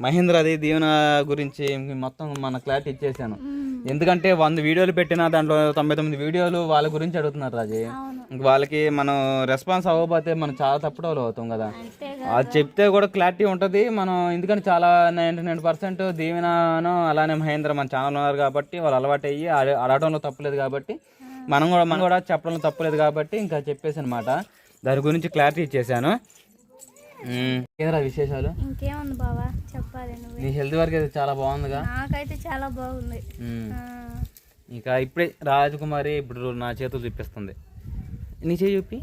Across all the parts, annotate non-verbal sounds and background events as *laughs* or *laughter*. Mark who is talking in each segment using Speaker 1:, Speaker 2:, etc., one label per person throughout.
Speaker 1: మహేంద్రది దీవెన గురించి మొత్తం మన క్లారిటీ ఇచ్చేసాను. ఎందుకంటే వంద వీడియోలు పెట్టినా దాంట్లో తొంభై తొమ్మిది వీడియోలు వాళ్ళ గురించి అడుగుతున్నారు రాజీ. ఇంక వాళ్ళకి మనం రెస్పాన్స్ అవ్వకపోతే మనం చాలా తప్పుడోలు అవుతాం కదా. అది చెప్తే కూడా క్లారిటీ ఉంటుంది. మనం ఎందుకంటే చాలా నైంటీ నైన్ పర్సెంట్ దీవెనను అలానే మహేంద్ర మన ఛానల్ ఉన్నారు కాబట్టి వాళ్ళు అలవాటు అయ్యి అడ- అడగడంలో తప్పులేదు కాబట్టి మనం కూడా మనం కూడా చెప్పడంలో తప్పులేదు కాబట్టి ఇంకా చెప్పేసి అనమాట దాని గురించి క్లారిటీ ఇచ్చేసాను. ఏదిరా విశేషాలు?
Speaker 2: ఇంకేముంది బావా? చెప్పాలి నువ్వు.
Speaker 1: నీ హెల్త్ వరకు అయితే చాలా బాగుందిగా.
Speaker 2: నాకైతే చాలా బాగుంది.
Speaker 1: ఇంకా ఇప్పుడే రాజకుమారి ఇప్పుడు నా చేతులు చూపిస్తుంది నీ చెయ్యి చూపి.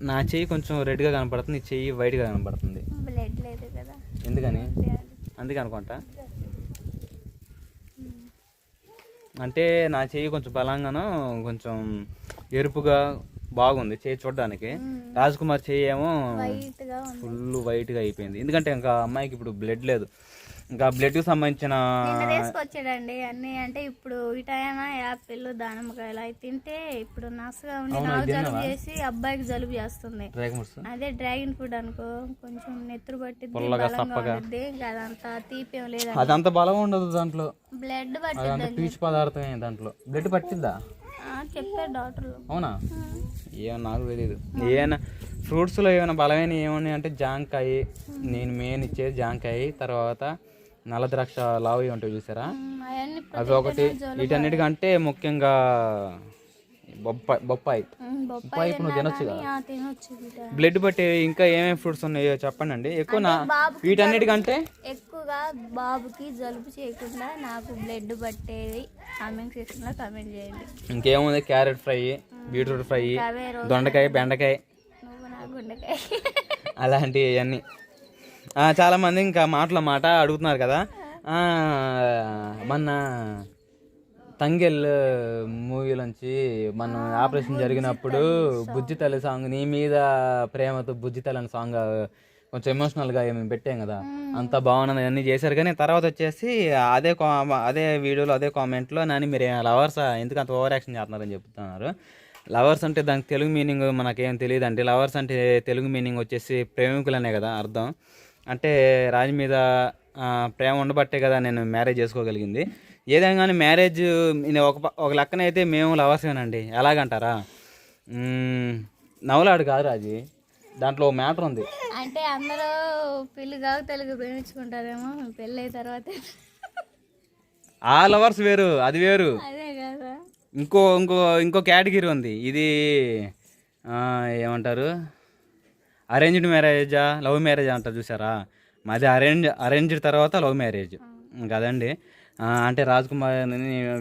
Speaker 1: నా చెయ్యి కొంచెం రెడ్గా కనపడుతుంది నీ చెయ్యి వైట్గా కనపడుతుంది.
Speaker 2: బ్లడ్ లేదు కదా.
Speaker 1: ఎందుకని?
Speaker 2: అదే అది.
Speaker 1: అందుకే అనుకుంటా. అంటే నా చెయ్యి కొంచెం బలంగాను కొంచెం ఎరుపుగా బాగుంది చెయ్యి చూడడానికి. రాజకుమార్ చెయ్యి ఏమో
Speaker 2: వైట్గా ఉంది.
Speaker 1: ఫుల్ వైట్గా అయిపోయింది. ఎందుకంటే ఇంకా అమ్మాయికి ఇప్పుడు బ్లడ్ లేదు. ఇంకా బ్లడ్కి సంబంధించిన
Speaker 2: నిన్న తీసుకొచ్చాడండి అన్ని అంటే ఇప్పుడు ఇటైనా యాపిల్ దానిమ్మకాయలు అవి తింటే ఇప్పుడు నసగా ఉండి నాకు జలుబు చేసి అబ్బాయికి జలుబు చేస్తుంది. అదే డ్రాగన్ ఫుడ్ అనుకో కొంచెం నెత్తురు ఇంకా అదంతా తీపేం లేదు
Speaker 1: అదంత బలం ఉండదు దాంట్లో.
Speaker 2: బ్లడ్ పట్టిద్దని
Speaker 1: పీచు పదార్థమే దాంట్లో. బ్లడ్ పట్టిద్దా?
Speaker 2: ఆ, చెప్పారు డాక్టర్లు.
Speaker 1: అవునా? ఏమో నాకు తెలియదు ఏమైనా ఫ్రూట్స్లో ఏమైనా బలమైన ఏమన్నాయి అంటే జాంకాయ నేను మెయిన్ ఇచ్చేది జాంకాయ తర్వాత నల్ల ద్రాక్ష లావు ఉంటాయి చూసారా? అవి ఒకటి వీటన్నిటికంటే ముఖ్యంగా బొప్పాయి బొప్పాయి.
Speaker 2: బొప్పాయి
Speaker 1: నువ్వు తినొచ్చు
Speaker 2: బిడ్డ.
Speaker 1: బ్లడ్ పట్టే ఇంకా ఏమేమి ఫ్రూట్స్ ఉన్నాయో చెప్పండి అండి ఎక్కువ నా వీటన్నిటికంటే
Speaker 2: ఎక్కువగా బాబుకి జలుబు చేయకుండా నాకు బ్లడ్ పట్టేది కామెంట్ సెక్షన్లో కామెంట్ చేయండి.
Speaker 1: ఇంకేముంది? క్యారెట్ ఫ్రై బీట్రూట్ ఫ్రై దొండకాయ బెండకాయ.
Speaker 2: గుండెకాయ
Speaker 1: అలాంటివి అవన్నీ చాలా మంది ఇంకా మాటల మాట అడుగుతున్నారు కదా. మొన్న తంగెల్ మూవీలోంచి మన ఆపరేషన్ జరిగినప్పుడు బుజ్జి తల్లి సాంగ్ నీ మీద ప్రేమతో బుజ్జి తల్లి అనే సాంగ్ కొంచెం ఎమోషనల్గా మేము పెట్టాం కదా. అంత బాగున్నది అన్నీ చేశారు కానీ తర్వాత వచ్చేసి అదే కా అదే వీడియోలో అదే కామెంట్లో నాని మీరు లవర్స్ ఎందుకు అంత ఓవర్ యాక్షన్ చేస్తున్నారని చెప్తున్నారు. లవర్స్ అంటే దానికి తెలుగు మీనింగ్ మనకేం తెలియదు అంటే లవర్స్ అంటే తెలుగు మీనింగ్ వచ్చేసి ప్రేమికులనే కదా అర్థం. అంటే రాజు మీద ప్రేమ ఉండబట్టే కదా నేను మ్యారేజ్ చేసుకోగలిగింది. ఏదైనా కానీ మ్యారేజ్ ఒక ఒక లెక్కన అయితే మేము లవర్సేనండి ఎలాగంటారా? నవలాడు కాదు రాజీ. దాంట్లో మ్యాటర్ ఉంది.
Speaker 2: అంటే అందరూ పెళ్ళి కాక తెలుగు ప్రేమించుకుంటారేమో పెళ్ళి అయిన తర్వాత
Speaker 1: ఆ లవర్స్ వేరు అది వేరు.
Speaker 2: అదే కదా.
Speaker 1: ఇంకో ఇంకో ఇంకో కేటగిరీ ఉంది. ఇది ఆ, ఏమంటారు? అరేంజ్డ్ మ్యారేజా లవ్ మ్యారేజ్ అంటారు చూసారా? మాది అరేంజ్ అరేంజ్డ్ తర్వాత లవ్ మ్యారేజ్ కదండి ఆ, అంటే రాజ్ కుమార్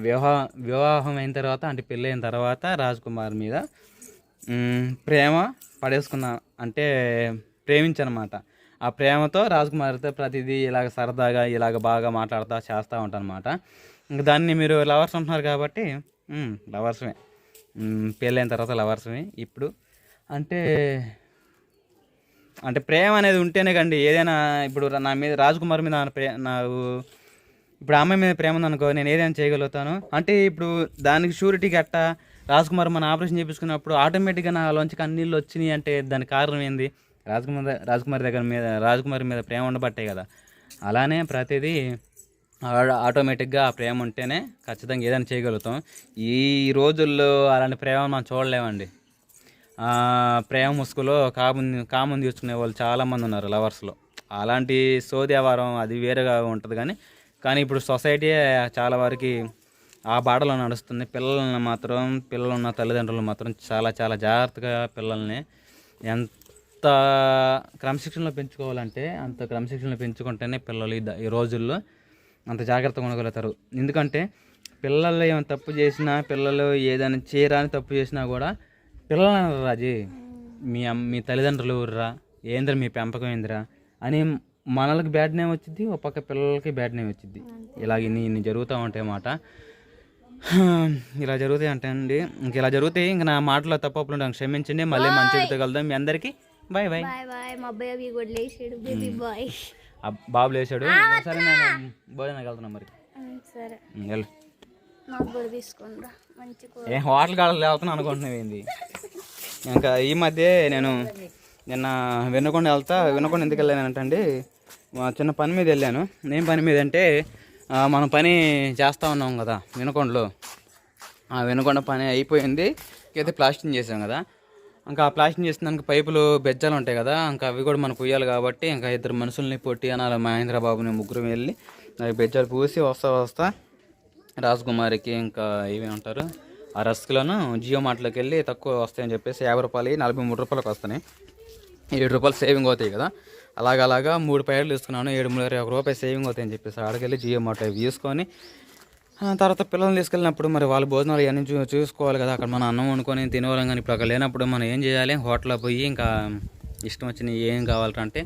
Speaker 1: వివాహ వివాహం అయిన తర్వాత అంటే పెళ్ళి అయిన తర్వాత రాజ్ కుమార్ మీద ప్రేమ పడేసుకున్నా అంటే ప్రేమించనమాట. ఆ ప్రేమతో రాజకుమారితో ప్రతిదీ ఇలాగ సరదాగా ఇలాగ బాగా మాట్లాడుతూ చేస్తూ ఉంటాను అనమాట ఇంకా దాన్ని మీరు లవర్స్ ఉంటున్నారు కాబట్టి లవర్స్మే పెళ్ళైన తర్వాత లవర్స్మే ఇప్పుడు. అంటే అంటే ప్రేమ అనేది ఉంటేనే కండి ఏదైనా ఇప్పుడు నా మీద రాజ్ కుమార్ మీద నా ప్రే నాకు ఇప్పుడు అమ్మాయి మీద ప్రేమ ఉందనుకో నేను ఏదైనా చేయగలుగుతాను. అంటే ఇప్పుడు దానికి షూరిటీ గట్ట రాజ్ కుమార్ మన ఆపరేషన్ చేయించుకున్నప్పుడు ఆటోమేటిక్గా నా లోంచి కన్నీళ్ళు వచ్చినాయి అంటే దానికి కారణం ఏంది? రాజ్కుమార్ కుమార్ దగ్గర మీద రాజ్కుమార్ మీద ప్రేమ ఉండబట్టే కదా. అలానే ప్రతిదీ ఆటోమేటిక్గా ఆ ప్రేమ ఉంటేనే ఖచ్చితంగా ఏదైనా చేయగలుగుతాం. ఈ రోజుల్లో అలాంటి ప్రేమ మనం చూడలేమండి. ప్రేమ ముసుగులో కాముంది కాముంది తీసుకునే వాళ్ళు చాలామంది ఉన్నారు లవర్స్లో. అలాంటి సోది వ్యవహారం అది వేరేగా ఉంటుంది కానీ కానీ ఇప్పుడు సొసైటీ చాలా వరకు ఆ బాటలో నడుస్తుంది. పిల్లల్ని మాత్రం పిల్లలు ఉన్న తల్లిదండ్రులు మాత్రం చాలా చాలా జాగ్రత్తగా పిల్లల్ని ఎంత క్రమశిక్షణలో పెంచుకోవాలంటే అంత క్రమశిక్షణలో పెంచుకుంటేనే పిల్లలు ఈ ఈ రోజుల్లో అంత జాగ్రత్తగా ఉండగలుగుతారు. ఎందుకంటే పిల్లలు ఏమైనా తప్పు చేసినా పిల్లలు ఏదైనా చేయరాని తప్పు చేసినా కూడా పిల్లలు అనరు రాజీ. మీ మీ తల్లిదండ్రులు ఊర్రా ఏంద్రా మీ పెంపకం ఏందిరా? అని మనలకు బ్యాడ్ నేమ్ వచ్చింది ఒక పక్క పిల్లలకి బ్యాడ్ నేమ్ వచ్చింది ఇలాగ ఇన్ని ఇన్ని జరుగుతూ ఉంటాయి అన్నమాట *sighs* ఇలా జరుగుతాయి అంటే అండి. ఇంక ఇలా జరుగుతాయి. ఇంక నా మాటలో తప్పులు ఉంటాను క్షమించండి. మళ్ళీ మంచి కలుద్దాం. మీ అందరికీ బాయ్ బాయ్
Speaker 2: లేచాడు. బేబీ
Speaker 1: లేచాడు. సరే నేను భోజనానికి వెళ్తున్నా మరి.
Speaker 2: సరే.
Speaker 1: వెళ్ళు.
Speaker 2: నాకు కూర.
Speaker 1: ఏం హోటల్ కాడ లేవుతున్నా అనుకుంటున్నావు ఏంది *laughs* ఇంకా ఈ మధ్య నేను నిన్న వినకొండ వెళ్తా వినకొండ ఎందుకు వెళ్ళానంటే మా చిన్న పని మీద వెళ్ళాను. నేను పని మీద అంటే మనం పని చేస్తూ ఉన్నాం కదా వినకొండలో. ఆ వినకొండ పని అయిపోయింది అయితే ప్లాస్టింగ్ చేసాం కదా. ఇంకా ఆ ప్లాస్టింగ్ చేసిన దానికి పైపులు బెజ్జాలు ఉంటాయి కదా ఇంకా అవి కూడా మనకు ఉయ్యాలి కాబట్టి ఇంకా ఇద్దరు మనుషుల్ని పొట్టి అనాలి మహేంద్ర బాబుని ముగ్గురు వెళ్ళి నాకు బెజ్జాలు పూసి వస్తా వస్తా రాజకుమారికి ఇంకా ఏమి ఉంటారు ఆ రస్క్లను జియో మార్ట్లోకి వెళ్ళి తక్కువ వస్తాయని చెప్పేసి యాభై రూపాయలు నలభై మూడు రూపాయలకు వస్తున్నాయి. ఏడు రూపాయలు సేవింగ్ అవుతాయి కదా. అలాగ అలాగా మూడు ప్యాకెట్లు ఇస్తున్నాను ఏడు మూడు ఇరవై ఒక రూపాయలు సేవింగ్ అవుతాయని చెప్పేసి ఆడకెళ్ళి జియో మార్ట్ అవి తీసుకొని తర్వాత పిల్లల్ని తీసుకెళ్ళినప్పుడు మరి వాళ్ళ భోజనాలు ఇవన్నీ చూ చూసుకోవాలి కదా. అక్కడ మనం అన్నం వండుకొని తినేవాళ్ళం కానీ ఇప్పుడు అక్కడ లేనప్పుడు మనం ఏం చేయాలి? హోటల్లో పోయి ఇంకా ఇష్టం వచ్చిన ఏం కావాలంటే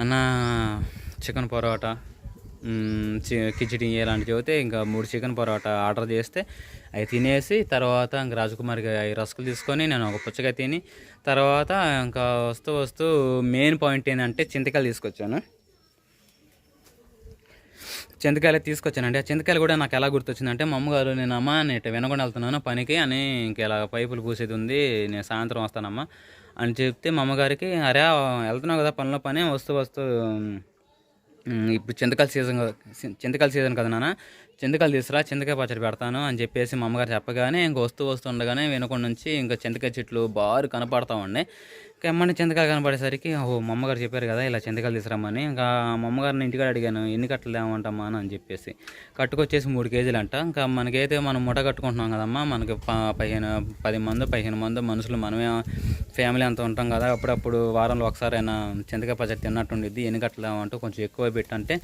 Speaker 1: అన్న చికెన్ పరోటా కిచిడి ఇలాంటివి చెబితే ఇంకా మూడు చికెన్ పరోటా ఆర్డర్ చేస్తే అవి తినేసి తర్వాత ఇంకా రాజకుమారికి అవి రసకులు తీసుకొని నేను ఒక పుచ్చకాయ తిని తర్వాత ఇంకా వస్తూ వస్తూ మెయిన్ పాయింట్ ఏంటంటే చింతకాయలు తీసుకొచ్చాను. చింతకాయలు తీసుకొచ్చానండి. ఆ చింతకాయలు కూడా నాకు ఎలా గుర్తొచ్చిందంటే మా అమ్మగారు నేను అమ్మ నేను వినకుండా వెళ్తున్నాను పనికి అని ఇంక ఇలా పైపులు పూసేది ఉంది నేను సాయంత్రం వస్తానమ్మా అని చెప్తే మా అమ్మగారికి అరే వెళ్తున్నావు కదా పనిలో పని వస్తూ వస్తూ ఇప్పుడు చింతకాయల సీజన్ చింతకాయల సీజన్ కదా నాన్న. చింతకాయలు తీసురా చింతకాయ పచ్చడి పెడతాను అని చెప్పేసి మా అమ్మగారు చెప్పగానే ఇంక వస్తూ వస్తుండగానే వెనుక నుంచి ఇంకా చింతకాయ చెట్లు బారు కనపడతా ఉండే ఇంకా చింతకాయలు కనపడేసరికి ఓ మా అమ్మగారు చెప్పారు కదా ఇలా చింతకాయలు తీసుకురామని ఇంకా మా అమ్మగారిని ఇంటికాడ అడిగాను ఎన్ని కట్టలు ఏమంటామా అని చెప్పేసి. కట్టుకొచ్చేసి మూడు కేజీలు అంట. ఇంకా మనకైతే మనం ముఠ కట్టుకుంటున్నాం కదమ్మా మనకి ప- పదిహేను పది మంది పదిహేను మంది మనుషులు మనమే ఫ్యామిలీ అంతా ఉంటాం కదా అప్పుడప్పుడు వారంలో ఒకసారి అయినా చింతకాయ పచ్చడి తిన్నట్టుండిద్ది ఎన్ని కట్టలు కొంచెం ఎక్కువ పెట్టంటే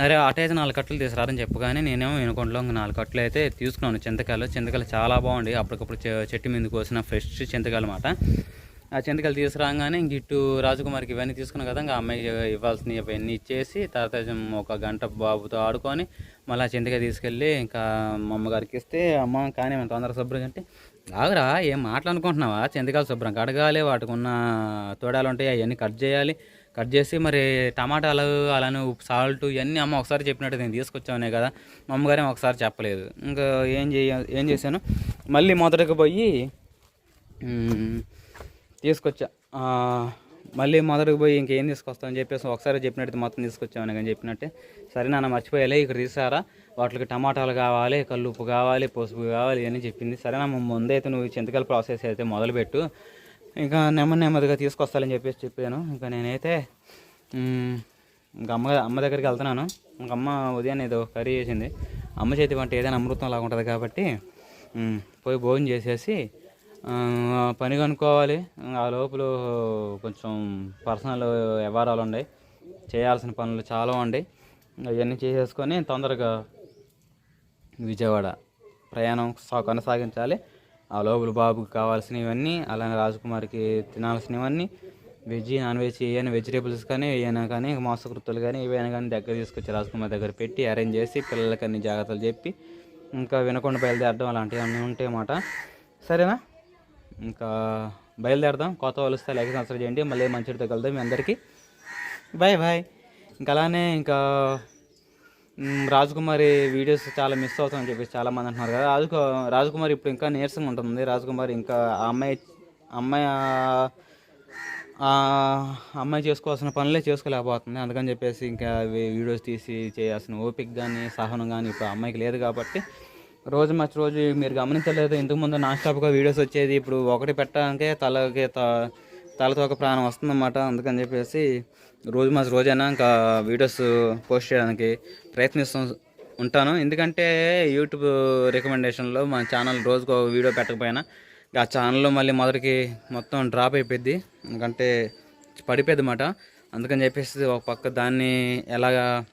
Speaker 1: అరే అటైతే నాలుగు కట్టలు తీసుకురారని చెప్పగానే నేనేమో వినకొండలో నాలుగు కట్టలు అయితే తీసుకున్నాను చింతకాయలు చింతకాయలు చాలా బాగుండి అప్పటికప్పుడు చెట్టు మీద కోసిన ఫ్రెష్ చింతకాయలు అన్నమాట. ఆ చింతకాయలు తీసుకురాగానే ఇంక ఇటు రాజకుమారికి ఇవన్నీ తీసుకున్న కదా ఇంకా అమ్మాయి ఇవ్వాల్సినవి ఇవన్నీ ఇచ్చేసి తర్వాత ఒక గంట బాబుతో ఆడుకొని మళ్ళీ ఆ చింతకాయ తీసుకెళ్ళి ఇంకా మా అమ్మగారికి ఇస్తే అమ్మ కానీ మన తొందర శుభ్రం అంటే ఆగురా ఏం మాట్లాడుకుంటున్నావా? చింతకాయలు శుభ్రం కడగాలి వాటికి ఉన్న తోడాలు ఉంటాయి అవన్నీ కట్ చేయాలి. కట్ చేసి మరి టమాటాలు అలానే ఉప్పు సాల్ట్ ఇవన్నీ అమ్మ ఒకసారి చెప్పినట్టు నేను తీసుకొచ్చామనే కదా మా అమ్మగారేం ఒకసారి చెప్పలేదు. ఇంకా ఏం చేయ ఏం చేశాను? మళ్ళీ మొదటకు పోయి తీసుకొచ్చా. మళ్ళీ మొదటికి పోయి ఇంకేం తీసుకొస్తామని చెప్పేసి ఒకసారి చెప్పినట్టు మొత్తం తీసుకొచ్చామని కానీ చెప్పినట్టే. సరే నాన్న మర్చిపోయాలి ఇక్కడ తీసారా? వాటికి టమాటాలు కావాలి కల్లుప్పు కావాలి పసుపు కావాలి ఇవన్నీ చెప్పింది. సరే నా ముందైతే నువ్వు చింతకాయల ప్రాసెస్ అయితే మొదలుపెట్టు. ఇంకా నెమ్మది నెమ్మదిగా తీసుకొస్తానని చెప్పేసి చెప్పాను. ఇంకా నేనైతే ఇంకా అమ్మ అమ్మ దగ్గరికి వెళ్తున్నాను. ఇంకా అమ్మ ఉదయాన్నే ఏదో కర్రీ చేసింది. అమ్మ చేతి వంట ఏదైనా అమృతం లాగా ఉంటుంది కాబట్టి పోయి భోజనం చేసేసి పని కనుక్కోవాలి. ఆ లోపల కొంచెం పర్సనల్ వ్యవహారాలు ఉన్నాయి. చేయాల్సిన పనులు చాలా ఉన్నాయి. అవన్నీ చేసేసుకొని తొందరగా విజయవాడ ప్రయాణం కొనసాగించాలి. ఆ లోపల బాబుకి కావాల్సినవన్నీ అలానే రాజకుమారికి తినాల్సినవన్నీ వెజ్ నాన్ వెజ్ ఏమైనా వెజిటేబుల్స్ కానీ ఏమైనా కానీ మాంసకృతులు కానీ ఏవైనా కానీ దగ్గర తీసుకొచ్చి రాజకుమార్ దగ్గర పెట్టి అరేంజ్ చేసి పిల్లలకి అన్ని జాగ్రత్తలు చెప్పి ఇంకా వినకుండా బయలుదేరడం అలాంటివి అన్నీ ఉంటాయి అన్నమాట సరేనా? ఇంకా బయలుదేరదాం. కొత్త వాళ్ళు వస్తే లైక్ సబ్స్క్రైబ్ చేయండి. మళ్ళీ మంచితో కలుద్దాం మీ అందరికీ. Bye bye. ఇంకా అలానే ఇంకా రాజకుమారి వీడియోస్ చాలా మిస్ అవుతామని చెప్పేసి చాలామంది అంటున్నారు కదా. రాజకు రాజకుమారి ఇప్పుడు ఇంకా నీరసంగా ఉంటుంది రాజకుమారి ఇంకా ఆ అమ్మాయి అమ్మాయి అమ్మాయి చేసుకోవాల్సిన పనులే చేసుకోలేకపోతుంది. అందుకని చెప్పేసి ఇంకా వీడియోస్ తీసి చేయాల్సిన ఓపిక కానీ సహనం కానీ ఇప్పుడు అమ్మాయికి లేదు కాబట్టి రోజు మర్చి రోజు మీరు గమనించలేదు. ఇంతకుముందు నాన్ స్టాప్గా వీడియోస్ వచ్చేది. ఇప్పుడు ఒకటి పెట్టడానికే తలకి త- తలతో ఒక ప్రాణం వస్తుందన్నమాట. అందుకని చెప్పేసి రోజు మధ్య రోజైనా ఇంకా వీడియోస్ పోస్ట్ చేయడానికి ప్రయత్నిస్తూ ఉంటాను. ఎందుకంటే యూట్యూబ్ రికమెండేషన్లో మన ఛానల్ రోజుకు ఒక వీడియో పెట్టకపోయినా ఆ ఛానల్లో మళ్ళీ మొదటికి మొత్తం డ్రాప్ అయిపోద్ది ఎందుకంటే పడిపోయింది అన్నమాట. అందుకని చెప్పేసి ఒక పక్క దాన్ని ఎలాగా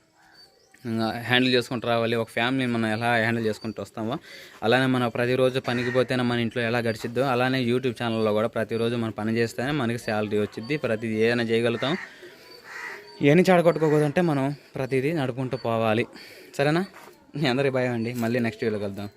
Speaker 1: హ్యాండిల్ చేసుకుంటూ రావాలి. ఒక ఫ్యామిలీని మనం ఎలా హ్యాండిల్ చేసుకుంటూ వస్తామో అలానే మనం ప్రతిరోజు పనికి పోతేనే మన ఇంట్లో ఎలా గడిచిద్దో అలానే యూట్యూబ్ ఛానల్లో కూడా ప్రతిరోజు మనం పని చేస్తేనే మనకి శాలరీ వచ్చింది ప్రతిదీ ఏదైనా చేయగలుగుతాం. ఏమి చాడగొట్టుకోకూడదంటే మనం ప్రతిదీ నడుపుకుంటూ పోవాలి. సరేనా? మీ అందరి భయం అండి. మళ్ళీ నెక్స్ట్ వీడియోలో కలుద్దాం.